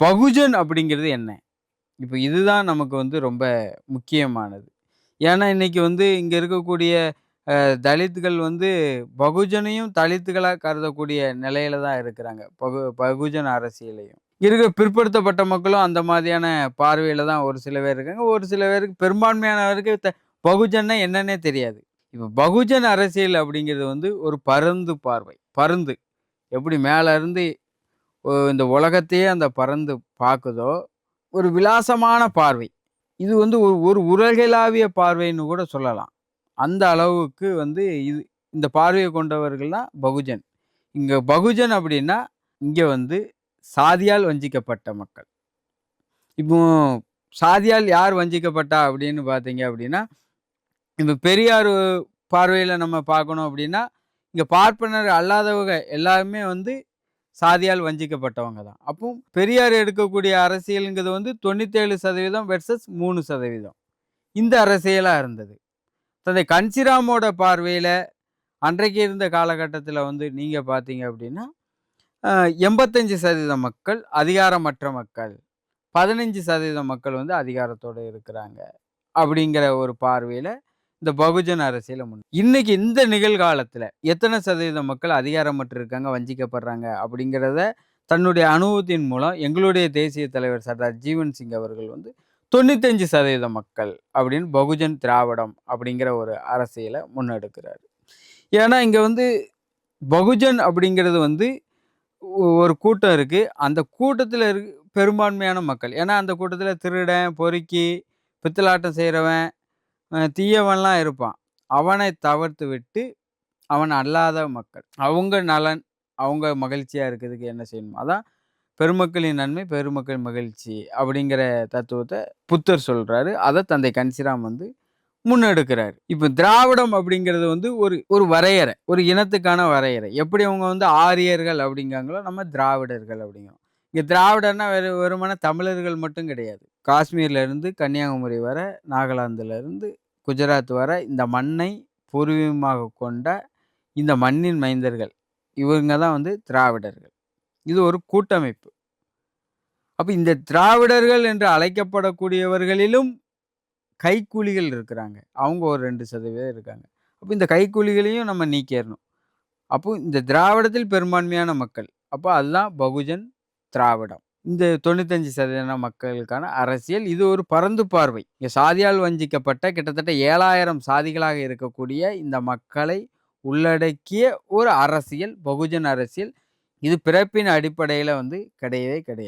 பகுஜன் அப்படிங்கிறது என்ன? இப்போ இதுதான் நமக்கு வந்து ரொம்ப முக்கியமானது. ஏன்னா, இன்னைக்கு வந்து இங்க இருக்கக்கூடிய தலித்துகள் வந்து பகுஜனையும் தலித்துகளாக கருதக்கூடிய நிலையில தான் இருக்கிறாங்க. பகு பகுஜன் அரசியலையும். இருக்க பிற்படுத்தப்பட்ட மக்களும் அந்த மாதிரியான பார்வையில தான் ஒரு சில பேர் இருக்காங்க. ஒரு சில பேருக்கு பெரும்பான்மையானவருக்கு த பகுஜன்னா என்னன்னே தெரியாது. இப்போ பகுஜன் அரசியல் அப்படிங்கிறது வந்து ஒரு பருந்து பார்வை. பருந்து. எப்படி மேலே இருந்து இந்த உலகத்தையே அந்த பறந்து பார்க்குதோ ஒரு விலாசமான பார்வை. இது வந்து ஒரு ஒரு உலகளாவிய பார்வைன்னு கூட சொல்லலாம். அந்த அளவுக்கு வந்து இது இந்த பார்வையை கொண்டவர்கள்லாம் பகுஜன். இங்கே பகுஜன் அப்படின்னா, இங்கே வந்து சாதியால் வஞ்சிக்கப்பட்ட மக்கள். இப்போ சாதியால் யார் வஞ்சிக்கப்பட்டா அப்படின்னு பார்த்தீங்க அப்படின்னா, இப்போ பெரியார் பார்வையில் நம்ம பார்க்கணும் அப்படின்னா, இங்கே பார்ப்பனர் அல்லாதவங்க எல்லாருமே வந்து சாதியால் வஞ்சிக்கப்பட்டவங்க தான். அப்போ பெரியார் எடுக்கக்கூடிய அரசியலுங்கிறது வந்து 97% வெர்சஸ் மூணு சதவீதம் இந்த அரசியலாக இருந்தது. தந்தை கன்சிராமோட பார்வையில் அன்றைக்கு இருந்த காலகட்டத்தில் வந்து நீங்கள் பார்த்தீங்க அப்படின்னா, எண்பத்தஞ்சு சதவீத மக்கள் அதிகாரமற்ற மக்கள். 15% மக்கள் வந்து அதிகாரத்தோடு இருக்கிறாங்க. அப்படிங்கிற ஒரு பார்வையில் இந்த பகுஜன் அரசியல முன் இன்னைக்கு இந்த நிகழ்காலத்துல எத்தனை சதவீதம் மக்கள் அதிகாரமற்று இருக்காங்க, வஞ்சிக்கப்படுறாங்க அப்படிங்கிறத தன்னுடைய அனுபவத்தின் மூலம் எங்களுடைய தேசிய தலைவர் சர்தார் ஜீவன் சிங் அவர்கள் வந்து 95% மக்கள் அப்படின்னு பகுஜன் திராவிடம் அப்படிங்கிற ஒரு அரசியலை முன்னெடுக்கிறார் ஏன்னா, இங்கே வந்து பகுஜன் அப்படிங்கிறது வந்து ஒரு கூட்டம் இருக்குது அந்த கூட்டத்தில் இரு பெரும்பான்மையான மக்கள். ஏன்னா, அந்த கூட்டத்தில் திருடன், பொறுக்கி, பித்தலாட்டம் செய்கிறவன் தீயவன்லாம் இருப்பான். அவனை தவிர்த்து விட்டு, அவன் அல்லாத மக்கள். அவங்க நலன், அவங்க மகிழ்ச்சியாக இருக்கிறதுக்கு என்ன செய்யணும் அதான் பெருமக்களின் நன்மை, பெருமக்கள் மகிழ்ச்சி அப்படிங்கிற தத்துவத்தை புத்தர் சொல்கிறாரு அதை தந்தை கன்சிராம் வந்து முன்னெடுக்கிறார் இப்போ திராவிடம் அப்படிங்கிறது வந்து ஒரு ஒரு வரையறை. ஒரு இனத்துக்கான வரையறை. எப்படி அவங்க வந்து ஆரியர்கள் அப்படிங்காங்களோ, நம்ம திராவிடர்கள் அப்படிங்கிறோம். இங்கே திராவிடர்னா வெறு வெறுமான தமிழர்கள் மட்டும் கிடையாது. காஷ்மீர்லேருந்து கன்னியாகுமரி வர, நாகாலாந்துலேருந்து குஜராத் வர இந்த மண்ணை பூர்வீகமாக கொண்ட இந்த மண்ணின் மைந்தர்கள். இவங்க தான் வந்து திராவிடர்கள். இது ஒரு கூட்டமைப்பு. அப்போ இந்த திராவிடர்கள் என்று அழைக்கப்படக்கூடியவர்களிலும் கைக்கூலிகள் இருக்கிறாங்க. அவங்க ஒரு ரெண்டு சதவீதம் இருக்காங்க. அப்போ இந்த கைக்கூலிகளையும் நம்ம நீக்கிறணும். அப்போ இந்த திராவிடத்தில் பெரும்பான்மையான மக்கள். அப்போ அதுதான் பகுஜன் திராவிடம். இந்த 95% மக்களுக்கான அரசியல். இது ஒரு பரந்து பார்வை. இங்க சாதியால் வஞ்சிக்கப்பட்ட கிட்டத்தட்ட 7000 சாதிகளாக இருக்கக்கூடிய இந்த மக்களை உள்ளடக்கிய ஒரு அரசியல், பகுஜன் அரசியல். இது பிறப்பின் அடிப்படையில வந்து கிடையவே கிடையாது.